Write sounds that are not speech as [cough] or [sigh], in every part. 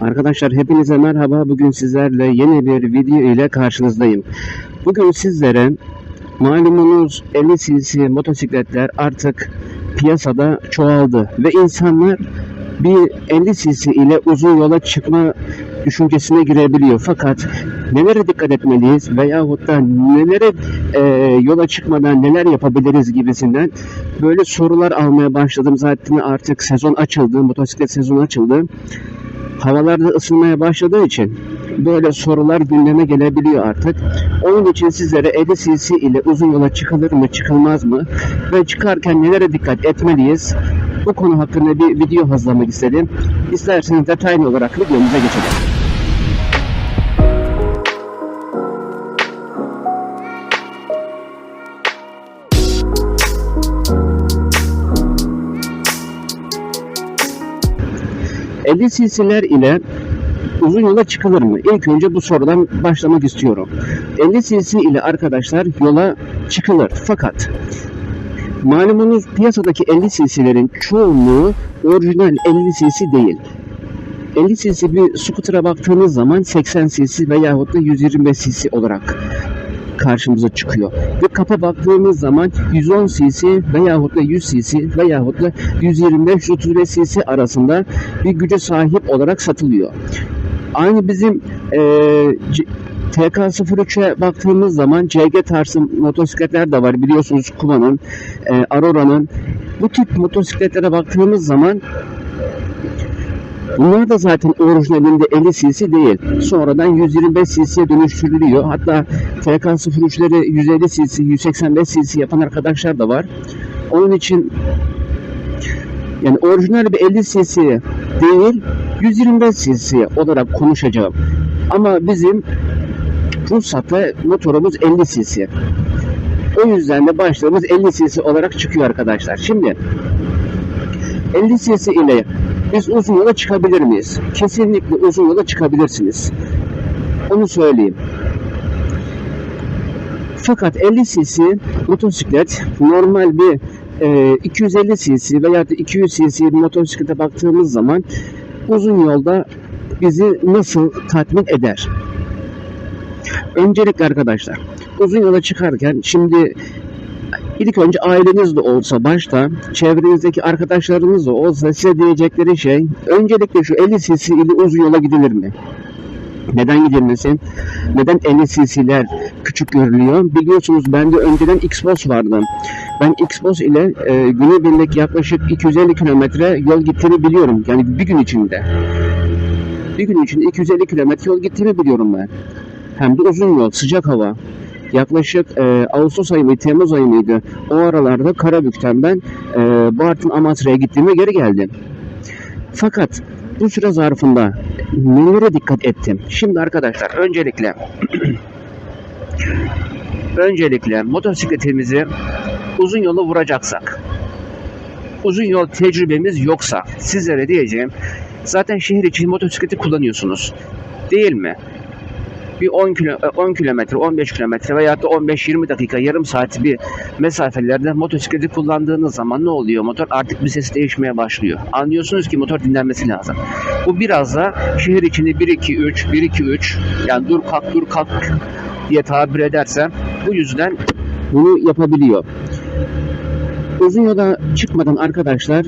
Arkadaşlar hepinize merhaba. Bugün sizlerle yeni bir video ile karşınızdayım. Bugün sizlere malumunuz 50 cc motosikletler artık piyasada çoğaldı ve insanlar bir 50 cc ile uzun yola çıkma düşüncesine girebiliyor. Fakat nelere dikkat etmeliyiz veyahut da nelere e, yola çıkmadan neler yapabiliriz gibisinden böyle sorular almaya başladım. Zaten artık sezon açıldı, motosiklet sezonu açıldı havalar da ısınmaya başladığı için böyle sorular gündeme gelebiliyor artık. Onun için sizlere 50 cc ile uzun yola çıkılır mı çıkılmaz mı ve çıkarken nelere dikkat etmeliyiz bu konu hakkında bir video hazırlamak istedim. İsterseniz detaylı olarak videomuza geçelim. ...50 cc'ler ile uzun yola çıkılır mı? İlk önce bu sorudan başlamak istiyorum. 50 cc ile arkadaşlar yola çıkılır. Fakat malumunuz piyasadaki 50 cc'lerin çoğunluğu orijinal 50 cc değil. 50 cc bir scooter'a baktığınız zaman 80 cc veyahut da 125 cc olarak karşımıza çıkıyor. Ve kapa baktığımız zaman 110 cc veyahut da 100 cc veyahut da 125-135 cc arasında bir güce sahip olarak satılıyor. Aynı bizim e, C- TK03'e baktığımız zaman CG tarzı motosikletler de var. Biliyorsunuz Kuma'nın, e, Aurora'nın. Bu tip motosikletlere baktığımız zaman Bunlar da zaten orijinalinde 50 cc değil. Sonradan 125 cc'ye dönüştürülüyor. Hatta TK03'leri 150 cc, 185 cc yapan arkadaşlar da var. Onun için yani orijinal bir 50 cc değil, 125 cc olarak konuşacağım. Ama bizim ruhsatla motorumuz 50 cc. O yüzden de başlığımız 50 cc olarak çıkıyor arkadaşlar. Şimdi 50 cc ile biz uzun yola çıkabilir miyiz? Kesinlikle uzun yola çıkabilirsiniz. Onu söyleyeyim. Fakat 50 cc motosiklet normal bir e, 250 cc veya da 200 cc bir motosiklete baktığımız zaman uzun yolda bizi nasıl tatmin eder? Öncelikle arkadaşlar uzun yola çıkarken şimdi İlk önce aileniz de olsa başta, çevrenizdeki arkadaşlarınız da olsa size diyecekleri şey, öncelikle şu 50 cc ile uzun yola gidilir mi? Neden gidilmesin? Neden 50 cc'ler küçük görülüyor? Biliyorsunuz bende önceden Xbox vardı. Ben Xbox ile e, günübirlik yaklaşık 250 kilometre yol gittiğini biliyorum. Yani bir gün içinde. Bir gün içinde 250 kilometre yol gittiğimi biliyorum ben. Hem de uzun yol, sıcak hava yaklaşık e, Ağustos ayı mıydı, Temmuz ayı mıydı? O aralarda Karabük'ten ben e, Bartın Amasra'ya gittiğime geri geldim. Fakat bu süre zarfında nelere dikkat ettim? Şimdi arkadaşlar öncelikle [clears throat] öncelikle motosikletimizi uzun yola vuracaksak uzun yol tecrübemiz yoksa sizlere diyeceğim zaten şehir için motosikleti kullanıyorsunuz. Değil mi? Bir 10 kilo 10 kilometre, 15 kilometre veya da 15-20 dakika, yarım saat bir mesafelerde motosikleti kullandığınız zaman ne oluyor? Motor artık bir ses değişmeye başlıyor. Anlıyorsunuz ki motor dinlenmesi lazım. Bu biraz da şehir içinde 1-2-3, 1-2-3 yani dur kalk dur kalk diye tabir edersem bu yüzden bunu yapabiliyor. Uzun yola çıkmadan arkadaşlar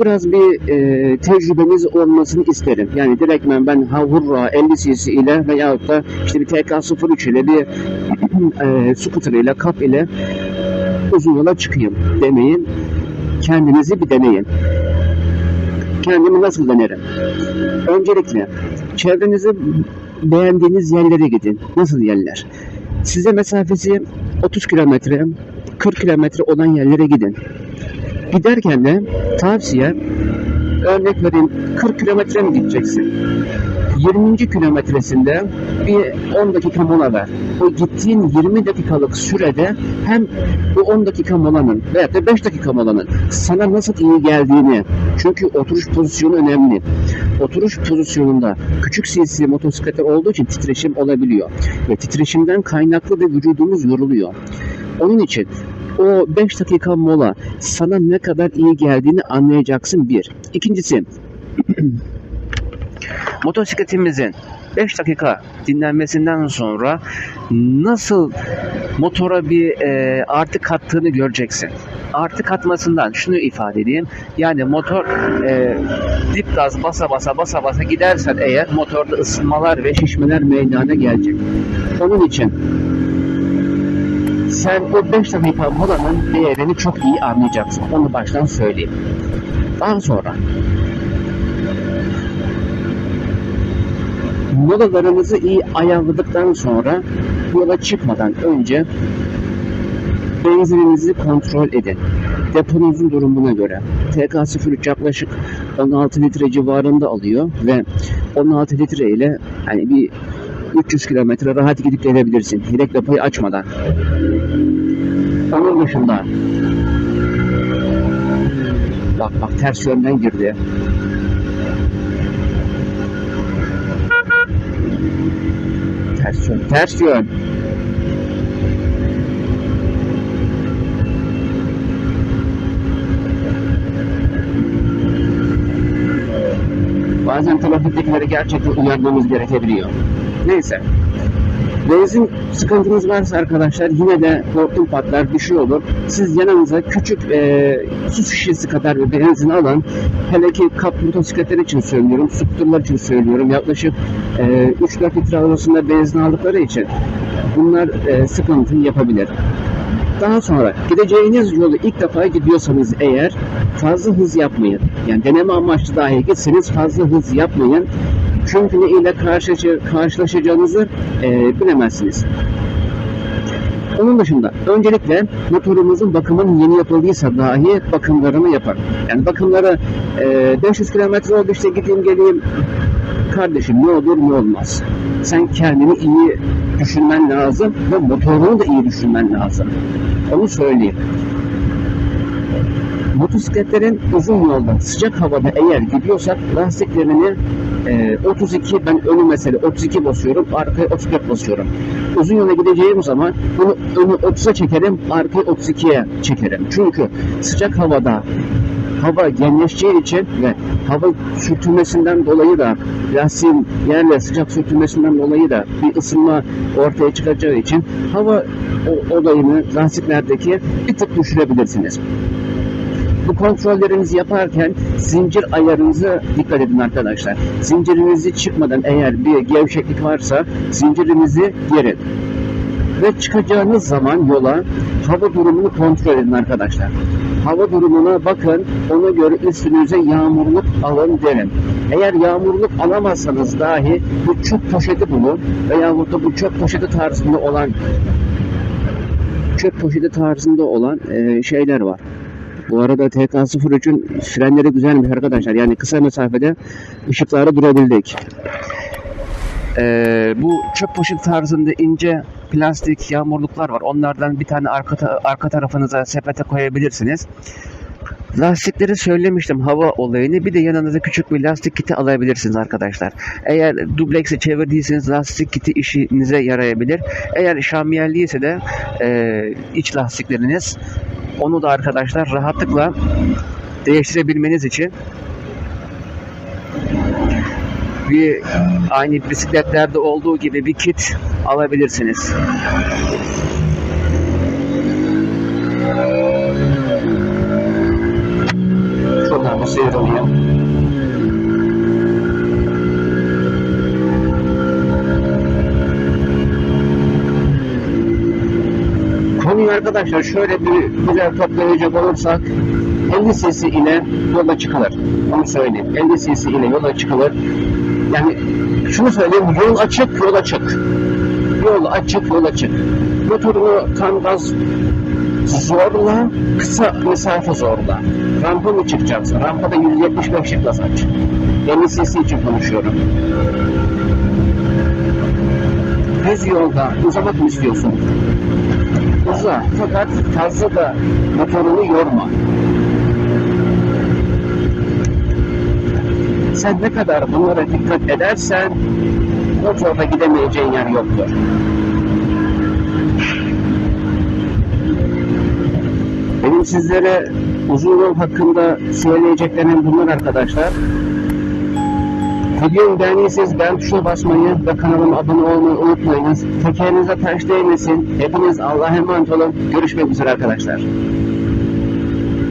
biraz bir e, tecrübemiz olmasını isterim. Yani direktmen ben Havurra 50 cc ile veyahut da işte bir TK03 ile bir [clears throat] e, scooter ile kap ile uzun yola çıkayım demeyin. Kendinizi bir deneyin. Kendimi nasıl denerim? Öncelikle çevrenizi beğendiğiniz yerlere gidin. Nasıl yerler? Size mesafesi 30 kilometre, 40 kilometre olan yerlere gidin. Giderken de tavsiye örnek vereyim 40 kilometre mi gideceksin? 20. kilometresinde bir 10 dakika mola ver. O gittiğin 20 dakikalık sürede hem bu 10 dakika molanın veya da 5 dakika molanın sana nasıl iyi geldiğini çünkü oturuş pozisyonu önemli. Oturuş pozisyonunda küçük cc motosikletler olduğu için titreşim olabiliyor. Ve titreşimden kaynaklı da vücudumuz yoruluyor. Onun için o 5 dakika mola sana ne kadar iyi geldiğini anlayacaksın bir. İkincisi [clears throat] Motosikletimizin 5 dakika dinlenmesinden sonra nasıl motora bir e, artı kattığını göreceksin. Artı katmasından şunu ifade edeyim. Yani motor e, dip gaz basa basa basa basa gidersen eğer motorda ısınmalar ve şişmeler meydana gelecek. Onun için sen o 5 dakika molanın değerini çok iyi anlayacaksın. Onu baştan söyleyeyim. Daha sonra molalarınızı iyi ayarladıktan sonra yola çıkmadan önce benzininizi kontrol edin. Deponuzun durumuna göre. TK03 yaklaşık 16 litre civarında alıyor ve 16 litre ile hani bir 300 kilometre rahat gidip gelebilirsin. Yedek depoyu açmadan. Onun dışında bak bak ters yönden girdi. Ters yön. Ters yön. Bazen trafiktekileri gerçekten uyarmamız gerekebiliyor. Neyse. Benzin sıkıntınız varsa arkadaşlar yine de hortum patlar bir şey olur. Siz yanınıza küçük e, su şişesi kadar bir benzin alın. Hele ki kap motosikletler için söylüyorum, skuterlar için söylüyorum. Yaklaşık e, 3-4 litre arasında benzin aldıkları için bunlar e, sıkıntı yapabilir. Daha sonra gideceğiniz yolu ilk defa gidiyorsanız eğer fazla hız yapmayın. Yani deneme amaçlı dahi gitseniz fazla hız yapmayın. Ne ile karşılaşa- karşılaşacağınızı e, bilemezsiniz. Onun dışında öncelikle motorumuzun bakımının yeni yapıldıysa dahi bakımlarını yapar. Yani bakımları e, 500 kilometre oldu işte gideyim geleyim kardeşim ne olur ne olmaz. Sen kendini iyi düşünmen lazım ve motorunu da iyi düşünmen lazım. Onu söyleyeyim. Motosikletlerin uzun yolda sıcak havada eğer gidiyorsak lastiklerini e, 32 ben önü mesela 32 basıyorum arkaya 34 basıyorum. Uzun yola gideceğim zaman bunu önü 30'a çekerim arkayı 32'ye çekerim. Çünkü sıcak havada hava genleşeceği için ve hava sürtünmesinden dolayı da lastiğin yerle sıcak sürtünmesinden dolayı da bir ısınma ortaya çıkacağı için hava olayını lastiklerdeki bir tık düşürebilirsiniz. Bu kontrollerinizi yaparken zincir ayarınıza dikkat edin arkadaşlar. Zincirinizi çıkmadan eğer bir gevşeklik varsa zincirinizi gerin. Ve çıkacağınız zaman yola hava durumunu kontrol edin arkadaşlar. Hava durumuna bakın, ona göre üstünüze yağmurluk alın derim. Eğer yağmurluk alamazsanız dahi bu çöp poşeti bulun veyahut da bu çöp poşeti tarzında olan çöp poşeti tarzında olan e, şeyler var. Bu arada TK03'ün frenleri güzelmiş arkadaşlar. Yani kısa mesafede ışıklarda durabildik. Ee, bu çöp poşet tarzında ince plastik yağmurluklar var. Onlardan bir tane arka, ta- arka tarafınıza sepete koyabilirsiniz. Lastikleri söylemiştim hava olayını. Bir de yanınıza küçük bir lastik kiti alabilirsiniz arkadaşlar. Eğer dublex'i çevirdiyseniz lastik kiti işinize yarayabilir. Eğer şamiyerli ise de e, iç lastikleriniz onu da arkadaşlar rahatlıkla değiştirebilmeniz için bir aynı bisikletlerde olduğu gibi bir kit alabilirsiniz. Şuradan bir sıyrılayım. Konuyu arkadaşlar şöyle bir güzel toplayacak olursak 50 cc ile yola çıkılır. Onu söyleyeyim. 50 cc ile yola çıkılır. Yani şunu söyleyeyim yol açık yol açık. Yol açık yol açık. Motorunu tam gaz zorla kısa mesafe zorla. Rampa mı çıkacaksın? Rampada 175'lik gaz aç. 50 cc için konuşuyorum. Düz yolda uzamak mı istiyorsun? Uza. Fakat fazla da motorunu yorma. Sen ne kadar bunlara dikkat edersen motorda gidemeyeceğin yer yoktur. Benim sizlere uzun yol hakkında söyleyeceklerim bunlar arkadaşlar. Videoyu beğendiyseniz beğen tuşuna basmayı ve kanalıma abone olmayı unutmayınız. Tekerinize taş değmesin. Hepiniz Allah'a emanet olun. Görüşmek üzere arkadaşlar.